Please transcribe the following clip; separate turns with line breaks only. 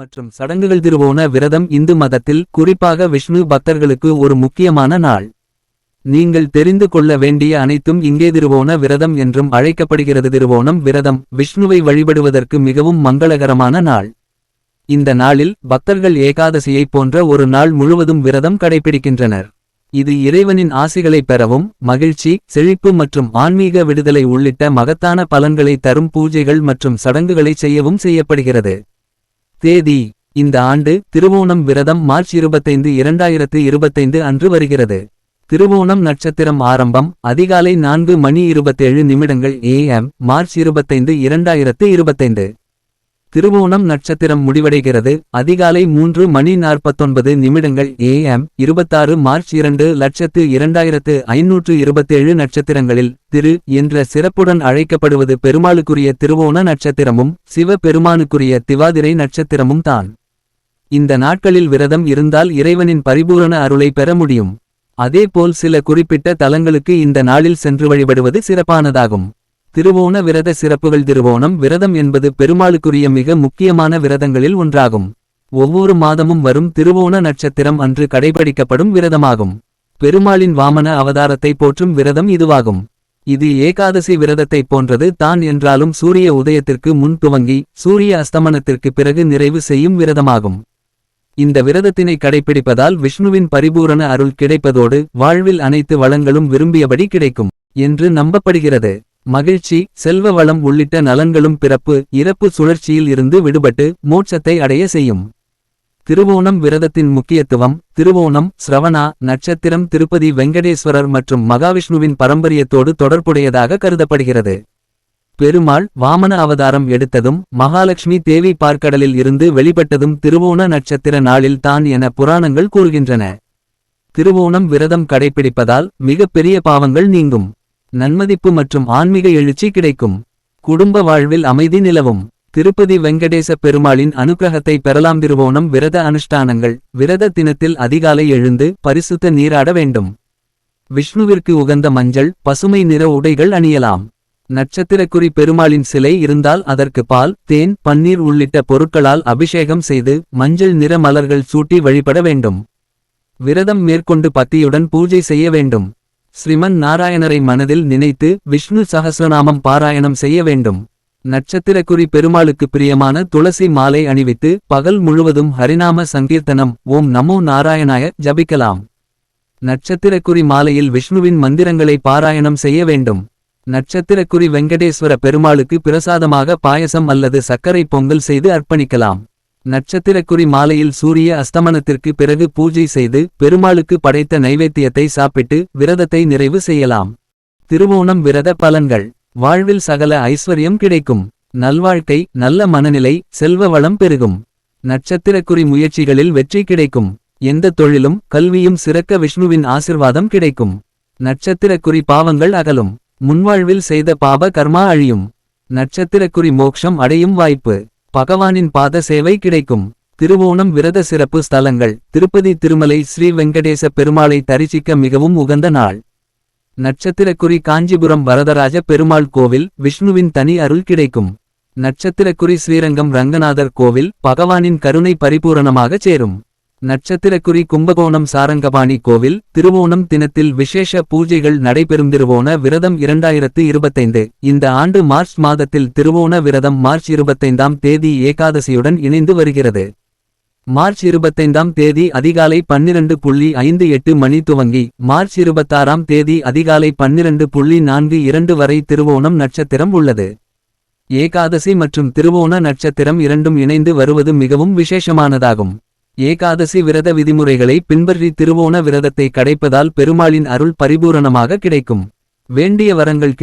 மற்றும் சடங்குகள் திருவோண விரதம் இந்து மதத்தில் குறிப்பாக விஷ்ணு பக்தர்களுக்கு ஒரு முக்கியமான நாள். நீங்கள் தெரிந்து கொள்ள வேண்டிய அனைத்தும் இங்கே திருவோண விரதம் என்றும் அழைக்கப்படுகிறது. திருவோணம் விரதம் விஷ்ணுவை வழிபடுவதற்கு மிகவும் மங்களகரமான நாள். இந்த நாளில் பக்தர்கள் ஏகாதசியைப் போன்ற ஒரு நாள் முழுவதும் விரதம் கடைபிடிக்கின்றனர். இது இறைவனின் ஆசைகளை பெறவும் மகிழ்ச்சி செழிப்பு மற்றும் ஆன்மீக விடுதலை உள்ளிட்ட மகத்தான பலன்களை தரும் பூஜைகள் மற்றும் சடங்குகளை செய்யவும் செய்யப்படுகிறது. தேதி இந்த ஆண்டு திருவோணம் விரதம் மார்ச் இருபத்தைந்து இரண்டாயிரத்து இருபத்தைந்து அன்று வருகிறது. திருவோணம் நட்சத்திரம் ஆரம்பம் அதிகாலை நான்கு மணி இருபத்தேழு நிமிடங்கள் ஏஎம் மார்ச் இருபத்தைந்து இரண்டாயிரத்து இருபத்தைந்து. திருவோணம் நட்சத்திரம் முடிவடைகிறது. அதிகாலை மூன்று மணி நாற்பத்தொன்பது நிமிடங்கள் ஏஎம் இருபத்தாறு மார்ச் இரண்டு லட்சத்து இரண்டாயிரத்து ஐநூற்று இருபத்தேழு நட்சத்திரங்களில் திரு என்ற சிறப்புடன் அழைக்கப்படுவது பெருமாளுக்குரிய திருவோண நட்சத்திரமும் சிவ பெருமானுக்குரிய திவாதிரை நட்சத்திரமும் தான். இந்த நாட்களில் விரதம் இருந்தால் இறைவனின் பரிபூரண அருளை பெற முடியும். அதேபோல் சில குறிப்பிட்ட தலங்களுக்கு இந்த நாளில் சென்று வழிபடுவது சிறப்பானதாகும். திருவோண விரத சிறப்புகள். திருவோணம் விரதம் என்பது பெருமாளுக்குரிய மிக முக்கியமான விரதங்களில் ஒன்றாகும். ஒவ்வொரு மாதமும் வரும் திருவோண நட்சத்திரம் அன்று கடைபிடிக்கப்படும் விரதமாகும். பெருமாளின் வாமன அவதாரத்தை போற்றும் விரதம் இதுவாகும். இது ஏகாதசி விரதத்தைப் போன்றது. தான் என்றாலும் சூரிய உதயத்திற்கு முன் துவங்கி சூரிய அஸ்தமனத்திற்கு பிறகு நிறைவு செய்யும் விரதமாகும். இந்த விரதத்தினை கடைபிடிப்பதால் விஷ்ணுவின் பரிபூரண அருள் கிடைப்பதோடு வாழ்வில் அனைத்து வளங்களும் விரும்பியபடி கிடைக்கும் என்று நம்பப்படுகிறது. மகிழ்ச்சி செல்வ வளம் உள்ளிட்ட நலன்களும் பிறப்பு இறப்பு சுழற்சியில் இருந்து விடுபட்டு மோட்சத்தை அடைய செய்யும். திருவோணம் விரதத்தின் முக்கியத்துவம் திருவோணம் ஸ்ரவணா நட்சத்திரம் திருப்பதி வெங்கடேஸ்வரர் மற்றும் மகாவிஷ்ணுவின் பரம்பரியத்தோடு தொடர்புடையதாக கருதப்படுகிறது. பெருமாள் வாமன அவதாரம் எடுத்ததும் மகாலட்சுமி தேவி பார்க்கடலில் இருந்து வெளிப்பட்டதும் திருவோண நட்சத்திர நாளில் தான் என புராணங்கள் கூறுகின்றன. திருவோணம் விரதம் கடைபிடிப்பதால் மிகப்பெரிய பாவங்கள் நீங்கும். நன்மதிப்பு மற்றும் ஆன்மீக எழுச்சி கிடைக்கும். குடும்ப வாழ்வில் அமைதி நிலவும். திருப்பதி வெங்கடேச பெருமாளின் அனுக்கிரகத்தை பெறலாம் திருவோணம் விரத அனுஷ்டானங்கள். விரத தினத்தில் அதிகாலை எழுந்து பரிசுத்த நீராட வேண்டும். விஷ்ணுவிற்கு உகந்த மஞ்சள் பசுமை நிற உடைகள் அணியலாம். நட்சத்திரக்குறி பெருமாளின் சிலை இருந்தால் அதற்கு பால் தேன் பன்னீர் உள்ளிட்ட பொருட்களால் அபிஷேகம் செய்து மஞ்சள் நிற மலர்கள் சூட்டி வழிபட வேண்டும். விரதம் மேற்கொண்டு பத்தியுடன் பூஜை செய்ய வேண்டும். ஸ்ரீமன் நாராயணரை மனதில் நினைத்து விஷ்ணு சகசிரநாமம் பாராயணம் செய்ய வேண்டும். நட்சத்திரக்குறி பெருமாளுக்கு பிரியமான துளசி மாலை அணிவித்து பகல் முழுவதும் ஹரிநாம சங்கீர்த்தனம் ஓம் நமோ நாராயணாய ஜபிக்கலாம். நட்சத்திரக்குறி மாலையில் விஷ்ணுவின் மந்திரங்களை பாராயணம் செய்ய வேண்டும். நட்சத்திரக்குறி வெங்கடேஸ்வர பெருமாளுக்கு பிரசாதமாக பாயசம் அல்லது சர்க்கரை பொங்கல் செய்து அர்ப்பணிக்கலாம். நட்சத்திரக்குறி மாலையில் சூரிய அஸ்தமனத்திற்கு பிறகு பூஜை செய்து பெருமாளுக்கு படைத்த நைவேத்தியத்தை சாப்பிட்டு விரதத்தை நிறைவு செய்யலாம். திருவோணம் விரத பலன்கள். வாழ்வில் சகல ஐஸ்வர்யம் கிடைக்கும். நல்வாழ்க்கை நல்ல மனநிலை செல்வ வளம் பெருகும். நட்சத்திரக்குறி முயற்சிகளில் வெற்றி கிடைக்கும். எந்த தொழிலும் கல்வியும் சிறக்க விஷ்ணுவின் ஆசிர்வாதம் கிடைக்கும். நட்சத்திரக்குறி பாவங்கள் அகலும். முன்வாழ்வில் செய்த பாப கர்மா அழியும். நட்சத்திரக்குறி மோக்ஷம் அடையும் வாய்ப்பு. பகவானின் பாத சேவை கிடைக்கும். திருவோணம் விரத சிறப்பு ஸ்தலங்கள். திருப்பதி திருமலை ஸ்ரீ வெங்கடேச பெருமாளை தரிசிக்க மிகவும் உகந்த நாள். நட்சத்திரக்குறி காஞ்சிபுரம் வரதராஜ பெருமாள் கோவில் விஷ்ணுவின் தனி அருள் கிடைக்கும். நட்சத்திரக்குறி ஸ்ரீரங்கம் ரங்கநாதர் கோவில் பகவானின் கருணை பரிபூரணமாக சேரும். நட்சத்திரக்குறி கும்பகோணம் சாரங்கபாணி கோவில் திருவோணம் தினத்தில் விசேஷ பூஜைகள் நடைபெறும் திருவோண விரதம் இரண்டாயிரத்து இருபத்தைந்து. இந்த ஆண்டு மார்ச் மாதத்தில் திருவோண விரதம் மார்ச் இருபத்தைந்தாம் தேதி ஏகாதசியுடன் இணைந்து வருகிறது. மார்ச் இருபத்தைந்தாம் தேதி அதிகாலை பன்னிரண்டு புள்ளி ஐந்து எட்டு மணி துவங்கி மார்ச் இருபத்தாறாம் தேதி அதிகாலை பன்னிரண்டு புள்ளி நான்கு இரண்டு வரை திருவோணம் நட்சத்திரம் உள்ளது. ஏகாதசி மற்றும் திருவோண நட்சத்திரம் இரண்டும் இணைந்து வருவது மிகவும் விசேஷமானதாகும். ஏகாதசி விரத விதிமுறைகளை பின்பற்றி திருவோண விரதத்தை கடைப்பதால் பெருமாளின் அருள் பரிபூரணமாக கிடைக்கும். வேண்டிய வரங்கள்